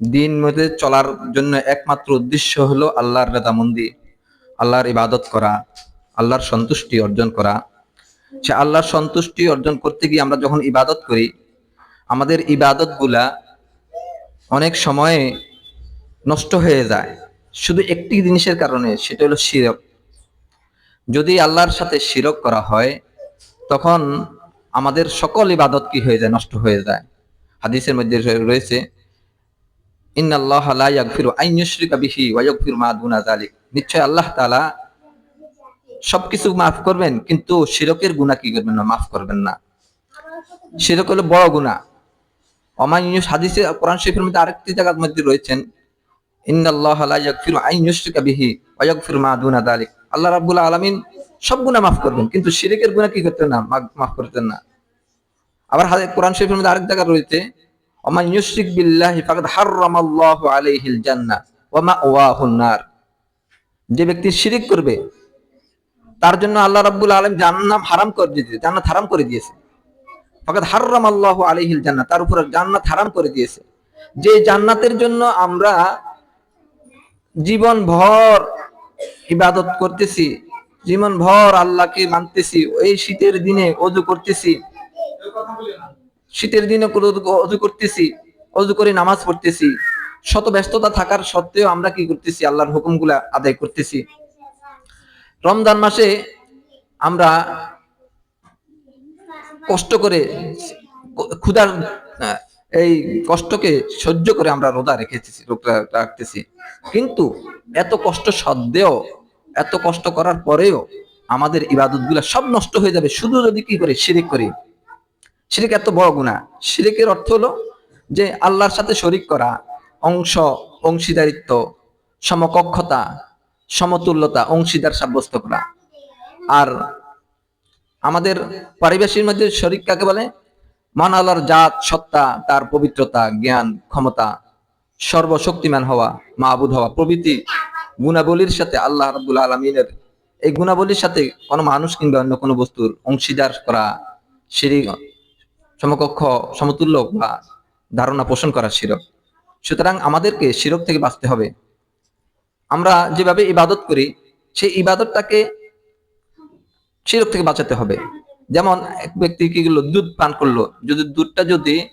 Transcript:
দিন মধ্যে চলার জন্য একমাত্র উদ্দেশ্য হলো আল্লাহর রেদামন্দি, আল্লাহর ইবাদত করা, আল্লাহর সন্তুষ্টি অর্জন করা। সে আল্লাহর সন্তুষ্টি অর্জন করতে গিয়ে আমরা যখন ইবাদত করি, আমাদের ইবাদতগুলা অনেক সময়ে নষ্ট হয়ে যায়। শুধু একটি জিনিসের কারণে, সেটা হলো শিরক। যদি আল্লাহর সাথে শিরক করা হয়, তখন আমাদের সকল ইবাদত কি হয়ে যায়? নষ্ট হয়ে যায়। হাদিসের মধ্যে রয়েছে ইন্নাল্লাহ মা নিশ্চয় আল্লাহ তাআলা সবকিছু মাফ করবেন, কিন্তু শিরকের গুনাহ কি করবেন না? মাফ করবেন না। শিরক হলো বড় গুনাহ। অমান ইউস হাদিসে, কোরআন শরীফের মধ্যে আরেকটি জায়গার মধ্যে রয়েছেন মা আল্লাহ সব গুনাহ মাফ করবেন, কিন্তু শিরকের গুনাহ কি করতেন না? মাফ করতেন না। আবার কোরআন শরীফের মধ্যে আরেক জায়গা রয়েছে ওমান ইউশরিক আলাইহিল জান্নাহ যে ব্যক্তি শিরিক করবে, তার জন্য আল্লাহ রাব্বুল আলামিন জান্নাত হারাম করে দিয়েছে, জান্নাত হারাম করে দিয়েছে। ফাকাদ হাররামাল্লাহু আলাইহিল জান্নাহ তার উপর জান্নাত হারাম করে দিয়েছে। যে জান্নাতের জন্য আমরা জীবন ভর ইবাদত করতেছি জীবন ভর আল্লাহকে মানতেছি এই শীতের দিনে অজু করতেছি শীতের দিনে অজু করতেছি, অজু করে নামাজ পড়তেছি। শত ব্যস্ততা থাকার সত্ত্বেও আমরা কি করতেছি? আল্লাহর হুকুমগুলা আদায় করতেছি। রমজান মাসে আমরা কষ্ট করে, ক্ষুধার এই কষ্টকে সহ্য করে আমরা রোদা রেখেছি রাখতেছি। কিন্তু এত কষ্ট সত্ত্বেও, এত কষ্ট করার পরেও আমাদের ইবাদত সব নষ্ট হয়ে যাবে। শুধু যদি কি করে? শিরিক করি। শিরিক এত বড় গুণা শিরিকের অর্থ হলো যে আল্লাহর সাথে শরিক করা, অংশ, অংশীদারিত্ব, সমকক্ষতা, সমতুল্যতা, অংশীদার সাব্যস্ত করা। আর আমাদের পারিবেশির মধ্যে শরিক কাকে বলে? মান আল্লাহর জাত, সত্তা, তার পবিত্রতা, জ্ঞান, ক্ষমতা, সর্বশক্তিমান হওয়া মাহবুদ হওয়া, প্রভৃতি গুণাবলীর সাথে আল্লাহ রাব্বুল আলমিনের এই গুণাবলীর সাথে কোনো মানুষ কিংবা অন্য কোনো বস্তুর অংশীদার করা, শিরিক সমকক্ষ, সমতুল্য বা ধারণা পোষণ করা শিরক। সুতরাং আমাদেরকে শিরক থেকে বাঁচতে হবে। আমরা যেভাবে ইবাদত করি, সেই ইবাদতটাকে শিরক থেকে বাঁচাতে হবে। যেমন এক ব্যক্তি কি করল? দুধ পান করল। যদি দুধটা যদি